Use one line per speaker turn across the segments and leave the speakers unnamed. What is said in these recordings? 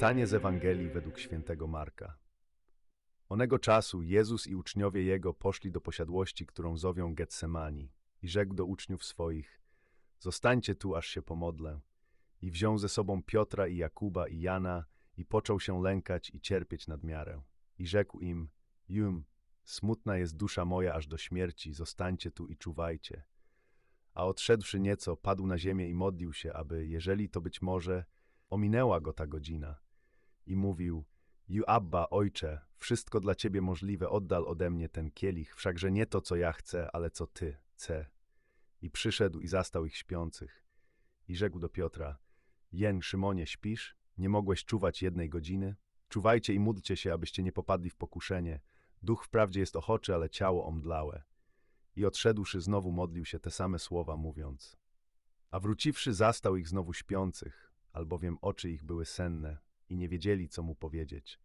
Czytanie z Ewangelii według świętego Marka. Onego czasu Jezus i uczniowie Jego poszli do posiadłości, którą zowią Getsemani i rzekł do uczniów swoich, zostańcie tu, aż się pomodlę. I wziął ze sobą Piotra i Jakuba i Jana i począł się lękać i cierpieć nad miarę. I rzekł im, jum, smutna jest dusza moja aż do śmierci, zostańcie tu i czuwajcie. A odszedłszy nieco, padł na ziemię i modlił się, aby, jeżeli to być może, Ominęła go ta godzina i mówił, Ju Abba, ojcze, wszystko dla ciebie możliwe, oddal ode mnie ten kielich, wszakże nie to, co ja chcę, ale co ty, chcę. I przyszedł i zastał ich śpiących. I rzekł do Piotra, Jen, Szymonie, śpisz? Nie mogłeś czuwać jednej godziny? Czuwajcie i módlcie się, abyście nie popadli w pokuszenie. Duch wprawdzie jest ochoczy, ale ciało omdlałe. I odszedłszy znowu modlił się te same słowa, mówiąc. A wróciwszy zastał ich znowu śpiących, albowiem oczy ich były senne i nie wiedzieli, co mu powiedzieć.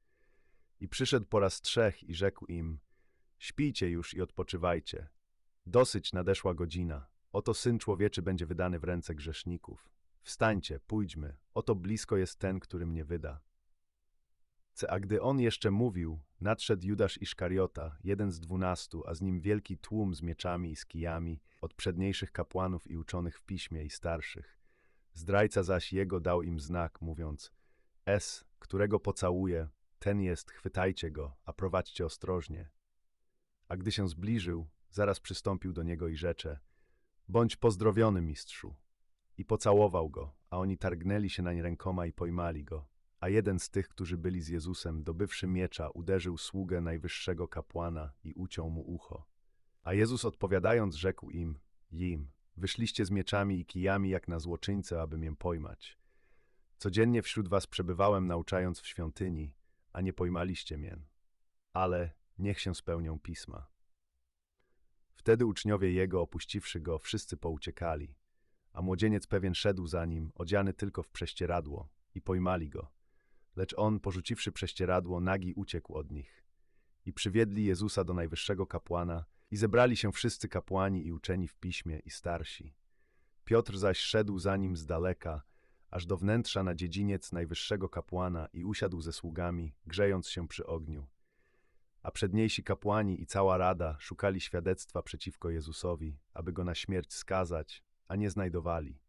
I przyszedł po raz trzech i rzekł im, śpijcie już i odpoczywajcie. Dosyć nadeszła godzina. Oto Syn Człowieczy będzie wydany w ręce grzeszników. Wstańcie, pójdźmy. Oto blisko jest ten, który mnie wyda. A gdy on jeszcze mówił, nadszedł Judasz Iszkariota, jeden z dwunastu, a z nim wielki tłum z mieczami i z kijami, od przedniejszych kapłanów i uczonych w piśmie i starszych. Zdrajca zaś jego dał im znak, mówiąc: Es, którego pocałuję, ten jest, chwytajcie go, a prowadźcie ostrożnie. A gdy się zbliżył, zaraz przystąpił do niego i rzecze: Bądź pozdrowiony, mistrzu. I pocałował go, a oni targnęli się nań rękoma i pojmali go. A jeden z tych, którzy byli z Jezusem, dobywszy miecza, uderzył sługę najwyższego kapłana i uciął mu ucho. A Jezus odpowiadając, rzekł im: Jim, Wyszliście z mieczami i kijami jak na złoczyńcę, aby mię pojmać. Codziennie wśród was przebywałem, nauczając w świątyni, a nie pojmaliście mię. Ale niech się spełnią pisma. Wtedy uczniowie jego, opuściwszy go, wszyscy pouciekali, a młodzieniec pewien szedł za nim, odziany tylko w prześcieradło, i pojmali go. Lecz on, porzuciwszy prześcieradło, nagi uciekł od nich. I przywiedli Jezusa do najwyższego kapłana i zebrali się wszyscy kapłani i uczeni w piśmie i starsi. Piotr zaś szedł za nim z daleka, aż do wnętrza na dziedziniec najwyższego kapłana i usiadł ze sługami, grzejąc się przy ogniu. A przedniejsi kapłani i cała rada szukali świadectwa przeciwko Jezusowi, aby go na śmierć skazać, a nie znajdowali.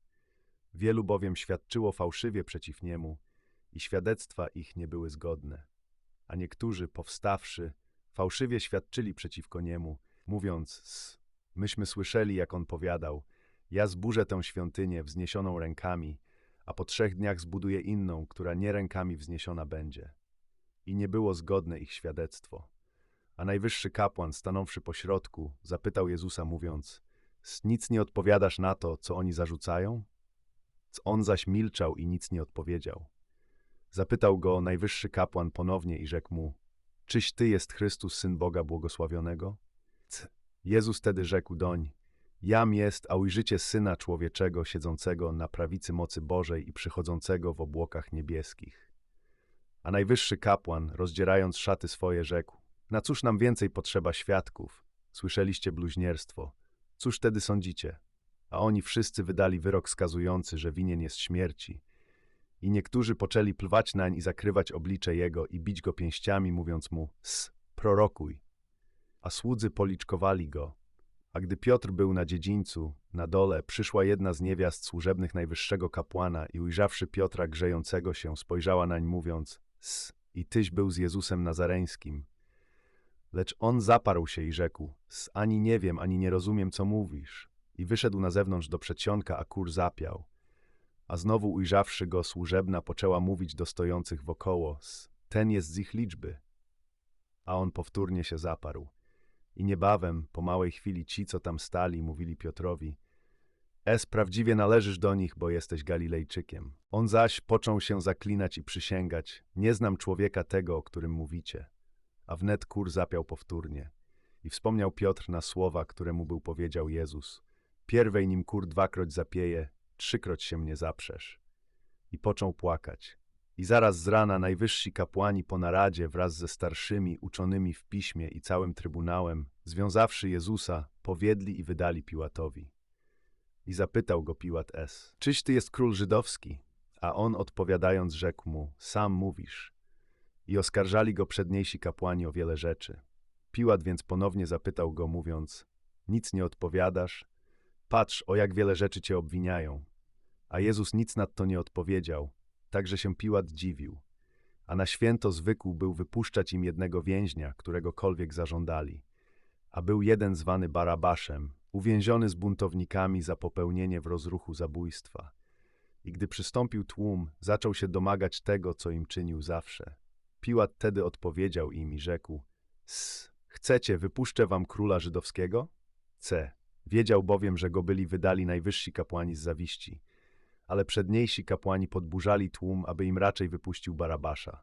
Wielu bowiem świadczyło fałszywie przeciw niemu i świadectwa ich nie były zgodne. A niektórzy, powstawszy, fałszywie świadczyli przeciwko niemu, mówiąc, myśmy słyszeli, jak on powiadał, ja zburzę tę świątynię wzniesioną rękami, a po trzech dniach zbuduję inną, która nie rękami wzniesiona będzie. I nie było zgodne ich świadectwo. A najwyższy kapłan, stanąwszy po środku, zapytał Jezusa, mówiąc, nic nie odpowiadasz na to, co oni zarzucają? On zaś milczał i nic nie odpowiedział. Zapytał go najwyższy kapłan ponownie i rzekł mu, czyś ty jest Chrystus, Syn Boga błogosławionego? Jezus tedy rzekł doń, Jam jest, a ujrzycie Syna Człowieczego siedzącego na prawicy mocy Bożej i przychodzącego w obłokach niebieskich. A najwyższy kapłan, rozdzierając szaty swoje, rzekł, na cóż nam więcej potrzeba świadków? Słyszeliście bluźnierstwo. Cóż tedy sądzicie? A oni wszyscy wydali wyrok skazujący, że winien jest śmierci. I niektórzy poczęli plwać nań i zakrywać oblicze jego i bić go pięściami, mówiąc mu, s, prorokuj a słudzy policzkowali go. A gdy Piotr był na dziedzińcu, na dole, przyszła jedna z niewiast służebnych najwyższego kapłana i ujrzawszy Piotra grzejącego się, spojrzała nań mówiąc, s, i tyś był z Jezusem Nazareńskim. Lecz on zaparł się i rzekł, s, ani nie wiem, ani nie rozumiem, co mówisz. I wyszedł na zewnątrz do przedsionka, a kur zapiał. A znowu ujrzawszy go, służebna poczęła mówić do stojących wokoło, s, ten jest z ich liczby. A on powtórnie się zaparł. I niebawem, po małej chwili, ci, co tam stali, mówili Piotrowi: Es, prawdziwie należysz do nich, bo jesteś Galilejczykiem. On zaś począł się zaklinać i przysięgać: Nie znam człowieka tego, o którym mówicie. A wnet kur zapiał powtórnie. I wspomniał Piotr na słowa, które mu był powiedział Jezus: Pierwej nim kur dwakroć zapieje, trzykroć się mnie zaprzesz. I począł płakać. I zaraz z rana najwyżsi kapłani po naradzie wraz ze starszymi uczonymi w piśmie i całym trybunałem, związawszy Jezusa, powiedli i wydali Piłatowi. I zapytał go Piłat S. Czyś ty jest król żydowski? A on odpowiadając rzekł mu, sam mówisz. I oskarżali go przedniejsi kapłani o wiele rzeczy. Piłat więc ponownie zapytał go, mówiąc, nic nie odpowiadasz? Patrz, o jak wiele rzeczy cię obwiniają. A Jezus nic nad to nie odpowiedział, także się Piłat dziwił. A na święto zwykł był wypuszczać im jednego więźnia, któregokolwiek zażądali. A był jeden zwany Barabaszem, uwięziony z buntownikami za popełnienie w rozruchu zabójstwa. I gdy przystąpił tłum, zaczął się domagać tego, co im czynił zawsze. Piłat tedy odpowiedział im i rzekł: chcecie, wypuszczę wam króla żydowskiego? C. Wiedział bowiem, że go byli wydali najwyżsi kapłani z zawiści, ale przedniejsi kapłani podburzali tłum, aby im raczej wypuścił Barabasza.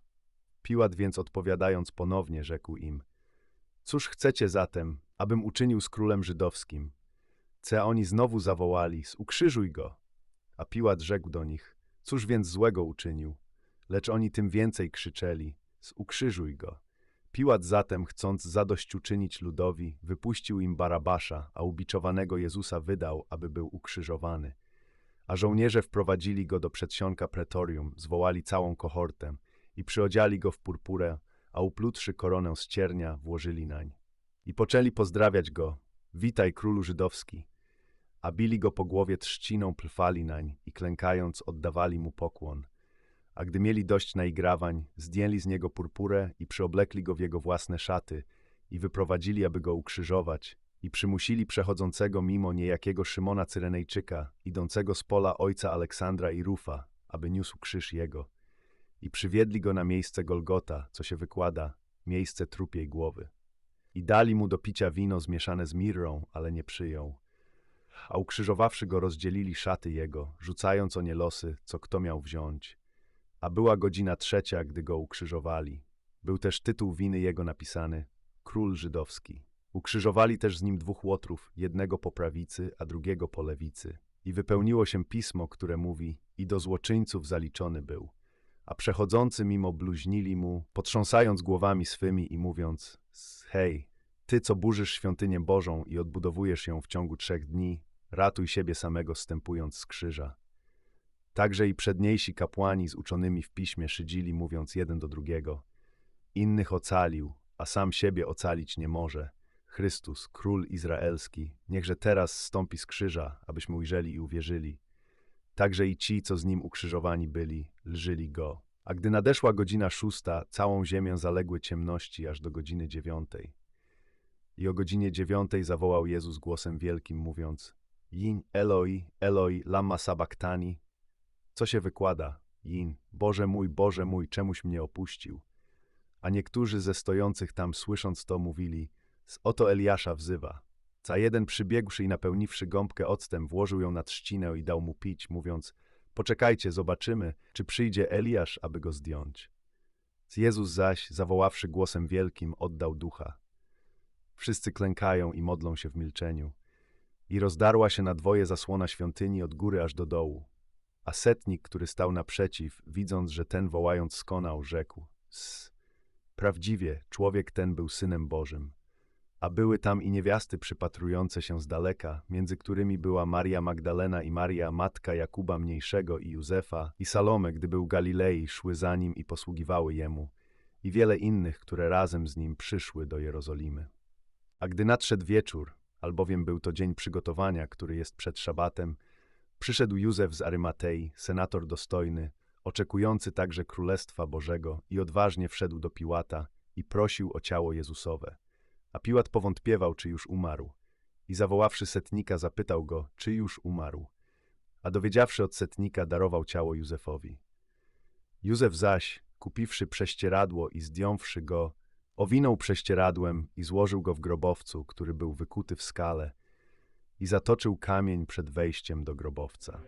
Piłat więc odpowiadając ponownie rzekł im: Cóż chcecie zatem, abym uczynił z królem żydowskim? C. Oni znowu zawołali: Ukrzyżuj go! A Piłat rzekł do nich: Cóż więc złego uczynił? Lecz oni tym więcej krzyczeli: Ukrzyżuj go! Piłat zatem, chcąc zadośćuczynić ludowi, wypuścił im Barabasza, a ubiczowanego Jezusa wydał, aby był ukrzyżowany. A żołnierze wprowadzili go do przedsionka pretorium, zwołali całą kohortę i przyodziali go w purpurę, a uplutszy koronę z ciernia, włożyli nań. I poczęli pozdrawiać go, witaj królu żydowski. A bili go po głowie trzciną, plwali nań i klękając oddawali mu pokłon. A gdy mieli dość naigrawań, zdjęli z niego purpurę i przyoblekli go w jego własne szaty i wyprowadzili, aby go ukrzyżować i przymusili przechodzącego mimo niejakiego Szymona Cyrenejczyka, idącego z pola ojca Aleksandra i Rufa, aby niósł krzyż jego. I przywiedli go na miejsce Golgota, co się wykłada, miejsce trupiej głowy. I dali mu do picia wino zmieszane z mirrą, ale nie przyjął. A ukrzyżowawszy go rozdzielili szaty jego, rzucając o nie losy, co kto miał wziąć. A była godzina trzecia, gdy go ukrzyżowali. Był też tytuł winy jego napisany Król Żydowski. Ukrzyżowali też z nim dwóch łotrów, jednego po prawicy, a drugiego po lewicy. I wypełniło się pismo, które mówi, i do złoczyńców zaliczony był. A przechodzący mimo bluźnili mu, potrząsając głowami swymi i mówiąc, hej, ty, co burzysz świątynię Bożą i odbudowujesz ją w ciągu trzech dni, ratuj siebie samego stępując z krzyża. Także i przedniejsi kapłani z uczonymi w piśmie szydzili, mówiąc jeden do drugiego. Innych ocalił, a sam siebie ocalić nie może. Chrystus, Król Izraelski, niechże teraz stąpi z krzyża, abyśmy ujrzeli i uwierzyli. Także i ci, co z nim ukrzyżowani byli, lżyli go. A gdy nadeszła godzina szósta, całą ziemię zaległy ciemności aż do godziny dziewiątej. I o godzinie dziewiątej zawołał Jezus głosem wielkim, mówiąc Jin Eloi, Eloi, lama sabaktani, co się wykłada? Jin, Boże mój, Boże mój, czemuś mnie opuścił? A niektórzy ze stojących tam słysząc to mówili, z oto Eliasza wzywa. Ca jeden przybiegłszy i napełniwszy gąbkę octem, włożył ją na trzcinę i dał mu pić, mówiąc, poczekajcie, zobaczymy, czy przyjdzie Eliasz, aby go zdjąć. Jezus zaś, zawoławszy głosem wielkim, oddał ducha. Wszyscy klękają i modlą się w milczeniu. I rozdarła się na dwoje zasłona świątyni od góry aż do dołu. A setnik, który stał naprzeciw, widząc, że ten wołając skonał, rzekł: S. Prawdziwie, człowiek ten był synem Bożym. A były tam i niewiasty przypatrujące się z daleka, między którymi była Maria Magdalena i Maria, matka Jakuba Mniejszego i Józefa, i Salome, gdy był Galilei, szły za nim i posługiwały jemu, i wiele innych, które razem z nim przyszły do Jerozolimy. A gdy nadszedł wieczór, albowiem był to dzień przygotowania, który jest przed szabatem, Przyszedł Józef z Arymatei, senator dostojny, oczekujący także Królestwa Bożego i odważnie wszedł do Piłata i prosił o ciało Jezusowe. A Piłat powątpiewał, czy już umarł. I zawoławszy setnika, zapytał go, czy już umarł. A dowiedziawszy od setnika, darował ciało Józefowi. Józef zaś, kupiwszy prześcieradło i zdjąwszy go, owinął prześcieradłem i złożył go w grobowcu, który był wykuty w skale – i zatoczył kamień przed wejściem do grobowca.